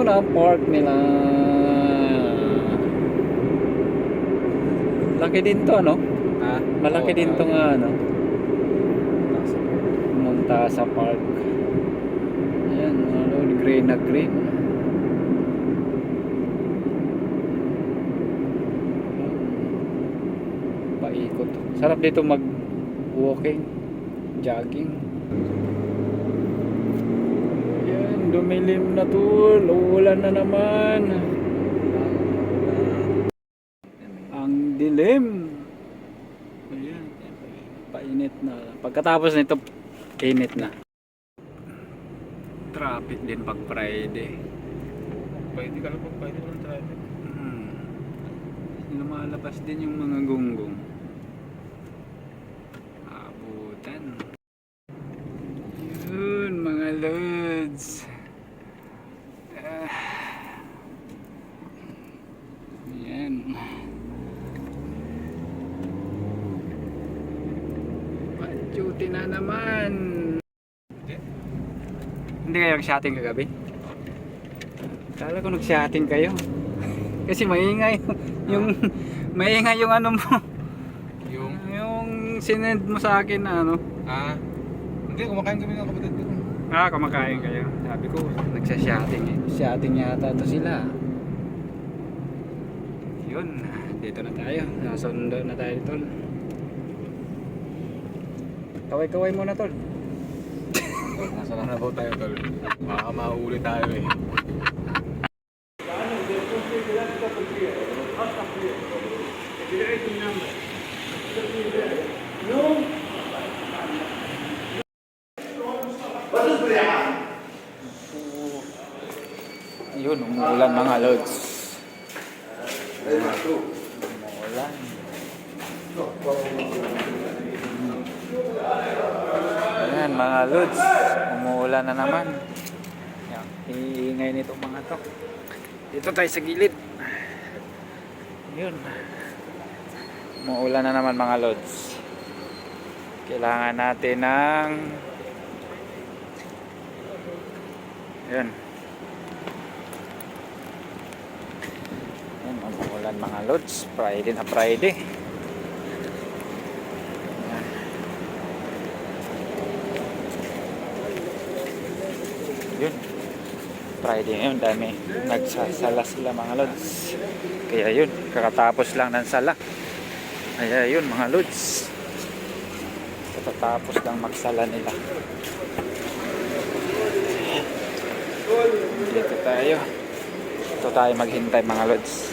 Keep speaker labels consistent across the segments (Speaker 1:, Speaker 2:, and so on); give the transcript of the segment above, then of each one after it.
Speaker 1: Yun ang park nila. Laki din to, ano?
Speaker 2: Ha?
Speaker 1: Malaki
Speaker 2: Oo,
Speaker 1: din to
Speaker 2: ah,
Speaker 1: nga, ano?
Speaker 2: nasa-
Speaker 1: Montasa Park. Ayan, ano, green na green. Paikot. Sarap dito mag walking, jogging. Dumilim na to. Uulan na naman. Ang dilim. Ayan. Painit na. Pagkatapos nito, init na. Traffic din pag Friday.
Speaker 2: Pwede ka lang pag pwede mo ng traffic.
Speaker 1: Hmm. Lumalabas din yung mga gunggong. Abutan. Yun, mga lods. Ah. Yan. Pa-duty na naman.
Speaker 2: Hindi.
Speaker 1: Hindi kayo nag-shotting kagabi? Kala ko nag-shotting kayo. Kasi maingay yung maingay yung ano mo.
Speaker 2: Yung,
Speaker 1: Yung sinend mo sa akin na ano.
Speaker 2: ah, hindi, kumakain kami ng kapatid ko.
Speaker 1: Ah, kumakain kayo. Sabi ko, nagsa-shotting eh. Shotting yata to sila. Yun, dito na tayo. Nasundo na tayo tol. Kaway-kaway muna tol.
Speaker 2: Nasa na po tayo, tol. Baka mahuli tayo eh.
Speaker 1: Yun, umuulan mga lods. Umuulan. Mga lods, umuulan na naman. Yan, iingay nito mga to. Dito tayo sa gilid. Yun. Umuulan na naman mga lods. Kailangan natin ng Yun. Yan, umuulan mga lods. Friday na Friday. Yun. Friday ngayon, dami. Nagsasala sila mga lods. Kaya yun, kakatapos lang ng sala. Kaya yun mga lods. Kakatapos lang magsala nila. Dito tayo. Dito tayo maghintay mga lods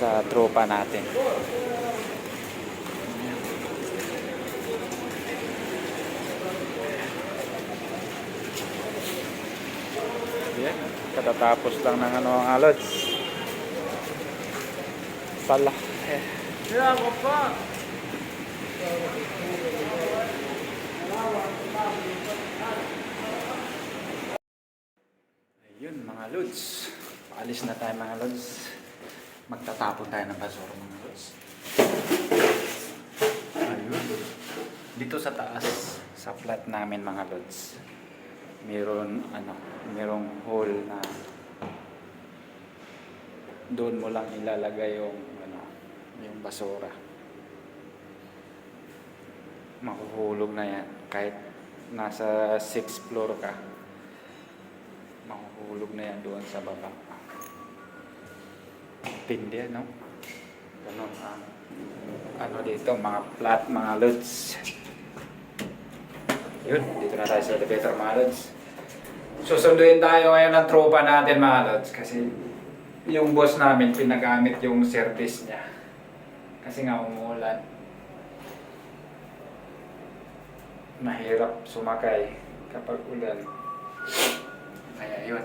Speaker 1: sa tropa natin. Yan. Katatapos lang ng ano mga lods. Sala. Eh. Ayun mga lods. Paalis na tayo mga lods. Magtatapon tayo ng basura mga lods. Ayun. Dito sa taas, sa flat namin mga lods. Meron ano, merong hole na doon mo lang ilalagay yung ano, yung basura. Mahuhulog na yan kahit nasa 6th floor ka mahuhulog na yan doon sa baba. Tindi, no? Ganon ang ano dito, mga flat, mga loads. Yun, dito na tayo sa elevator, mga loads. Susunduin tayo ngayon ng tropa natin, mga loads, kasi yung boss namin, pinagamit yung service niya. Kasi nga umuulan. Mahirap sumakay kapag ulan. Kaya yun.